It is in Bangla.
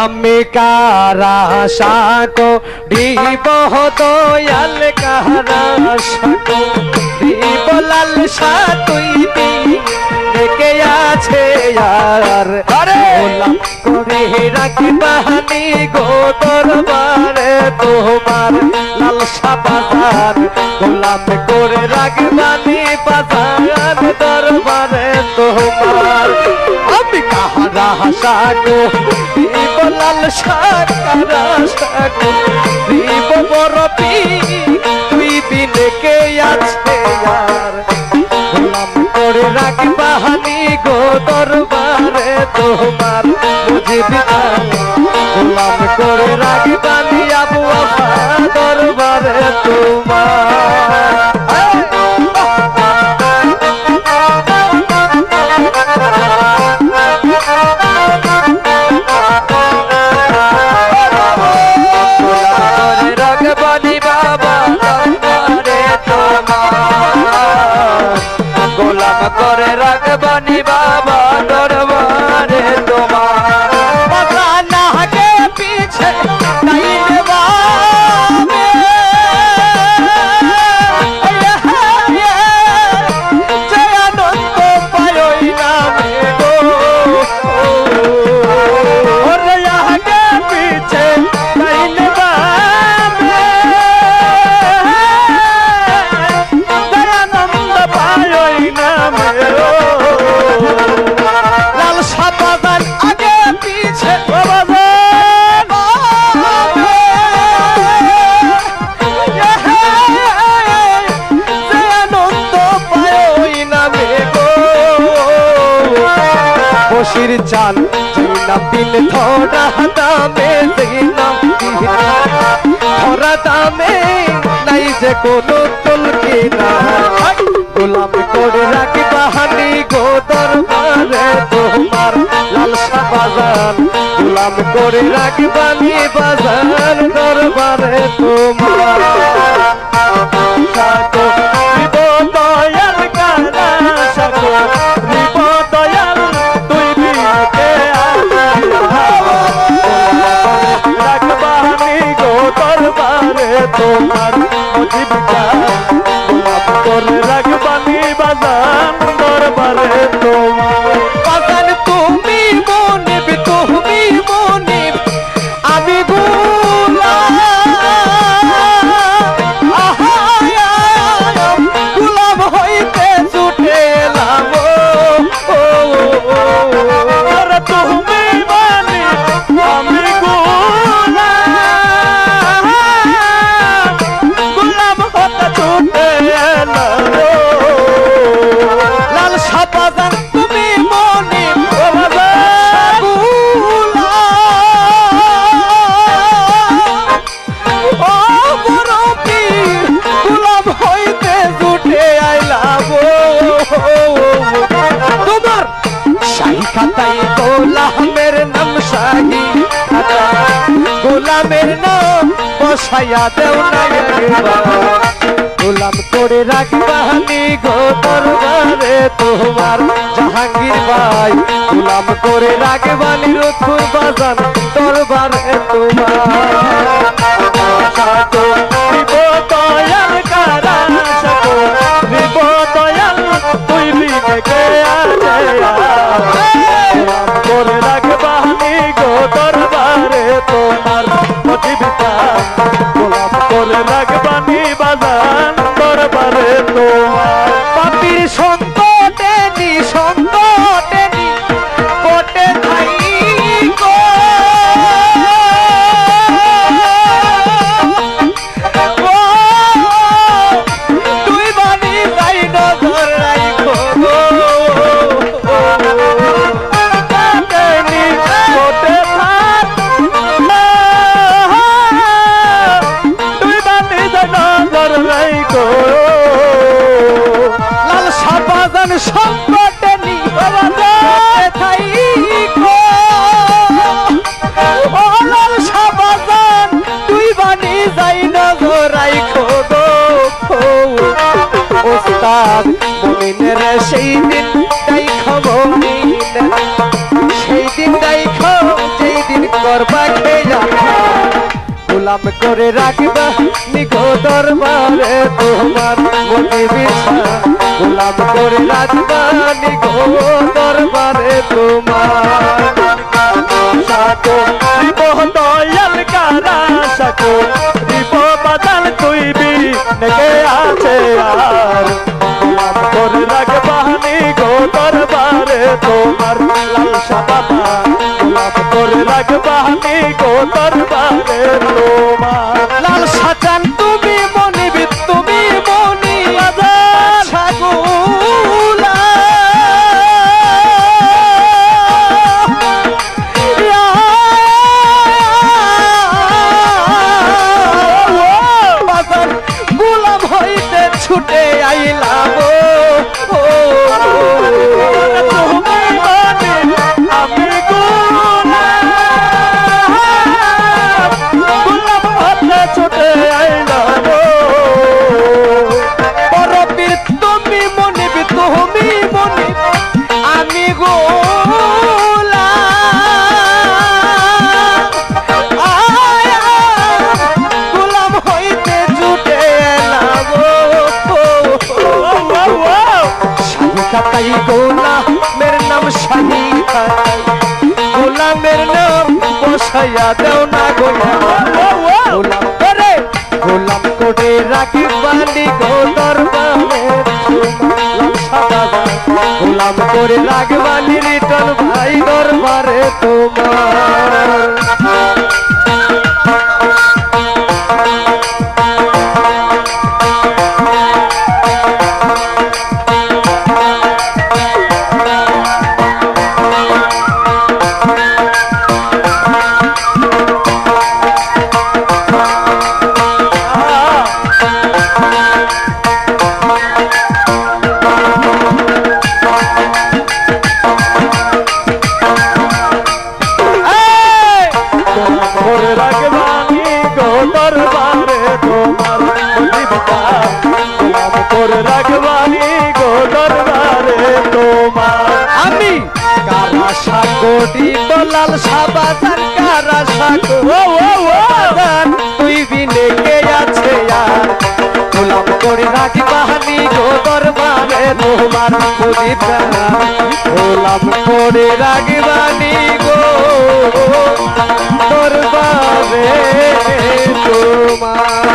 আমি কারা সাকো ডিব দয়াল কারা সাকো ডিব লাল সা তুই দি কে আছে আর। গোলাম করে রাখি বাহানি গো দরবারে তোমার লাল সাবাজার গোলাম করে রাখবানি বাজার দরবারে তোমার। হাসাকো দিব লাল সাকারা সাকো দিব বরপি তুই বিনে কে আছে আর। গোলাম করে রাখবাহানি গো দরবারে তোমার। বসির চাল চিনা বিল ধরা দামে দিনা ধরা দামে নাই যে কোনো তুলকি না গোলাম করে রাখি বাহানি গো দরবারে তোমার লালসা বাজার গোলাম করে রাখি বানি বাজার দরবারে তোমার খাতাই গোলামের নাম শাহী গোলামের নাম বসাইয়া দেও না গোলাম করে রাখবানি গো দরবারে তোমার জাহাঙ্গীর ভাই। গোলাম করে রাখবানি রথুর বাজান দরবারে তোমার। তুই বিনে সেই দিন তাই খবর সেই দিন তাই খবর সেই দিন করবা খেয়া গোলাম করে রাখবা নিখো দরবারে তোমার মনে বিছা। গোলাম করে রাখবা নিখো দরবারে তোমার। সাকো দয়াল কারা সাকো দিব বাদাল তুই নেকে আছে আর তোমার লাল সাদা গোলাম করে রাখবানি গো দরবারে তোমার কাতাই গোলা, মের নাম শাহী কাতাই গোলামের নাম বসাইয়া দেও না গোলা গোলাম করে গোলাম করে রাখি বালি গো দরবারে। গোলাম করে রাখবালি রিটন ভাই দরবারে তোমার। দরবারে তোমার আমি কারা সাগরি দলাল সাবাদান কারা সাগর? তুই বিনে কে আছে আর? গোলাম করে রাখি বাহানি গো দরবারে তোমার মুদিতা গোলাম করে রাখি বানি গো দরবারে তোমার।